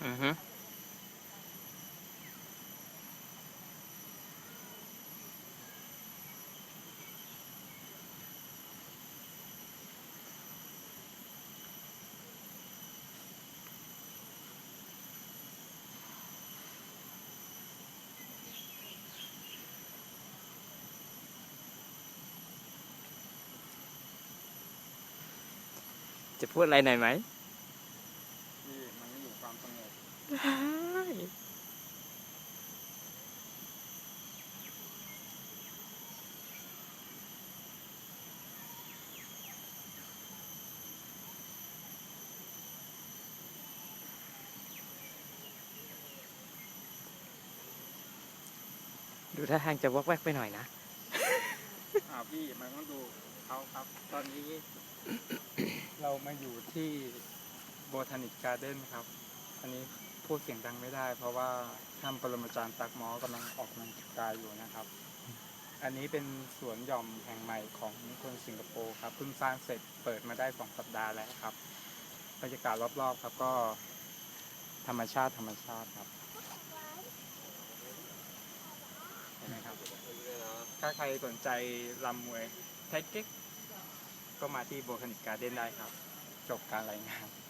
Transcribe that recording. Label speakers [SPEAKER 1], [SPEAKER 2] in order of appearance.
[SPEAKER 1] mmhmm. จะพูดอะไรหน่อยไหม
[SPEAKER 2] ที่มันไม่อยู่ความสงบ
[SPEAKER 1] ดูท่าทางจะวอกแวกไปหน่อยนะ
[SPEAKER 2] อ่าพี่มันต้องดูเขาครับ ตอนนี้ เรามาอยู่ที่โบทานิกการ์เด้นครับ อันนี้พูดเสียงดังไม่ได้ เพราะว่าท่านปรมาจารย์ตักหมอกำลังออกกำลังกายอยู่นะครับ อันนี้เป็นสวนหย่อมแห่งใหม่ของคนสิงคโปร์ครับเพิ่งสร้างเสร็จเปิดมาได้สองสัปดาห์แล้วครับบรรยากาศรอบๆครับก็ธรรมชาติธรรมชาติครับเห็นไหมครับ ถ้าใครสนใจลำมวยไทเก๊ก ก็มาที่โบคานิกการ์เด้นได้ครับ จบการรายงาน